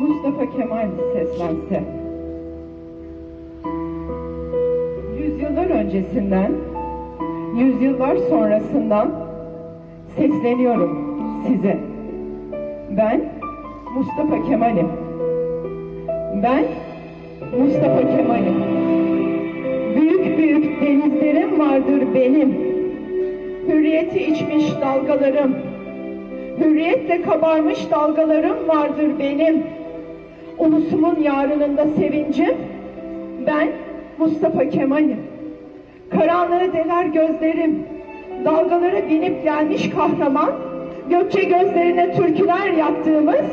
Mustafa Kemal seslense. Yüzyıllar öncesinden, yüzyıllar sonrasından sesleniyorum size. Ben Mustafa Kemal'im. Ben Mustafa Kemal'im. Büyük büyük denizlerim vardır benim. Hürriyeti içmiş dalgalarım. Hürriyetle kabarmış dalgalarım vardır benim. Ulusumun yarınında sevincim. Ben Mustafa Kemal'im. Karanlığı deler gözlerim. Dalgalara binip gelmiş kahraman. Gökçe gözlerine türküler yaptığımız.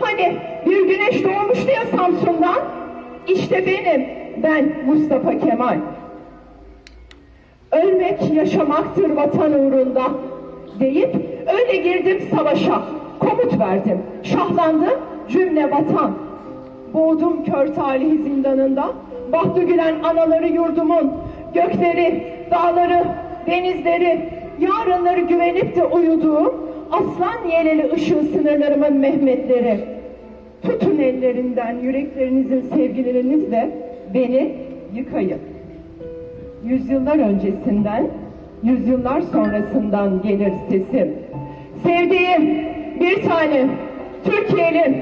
Hani bir güneş doğmuştu ya Samsun'dan. İşte benim. Ben Mustafa Kemal. Ölmek yaşamaktır vatan uğrunda deyip öyle girdim savaşa. Komut verdim. Şahlandı cümle vatan. Boğdum kör talihi zindanında. Bahtı gülen anaları yurdumun. Gökleri, dağları, denizleri, yarınları güvenip de uyuduğum aslan yeleli ışığı sınırlarımın Mehmetleri. Tutun ellerinden yüreklerinizin sevgilerinizle beni yıkayın yüzyıllar öncesinden, yüzyıllar sonrasından gelir sesim. Sevdiğim bir tane Türkiye'lim,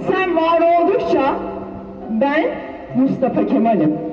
sen var oldukça ben Mustafa Kemal'im.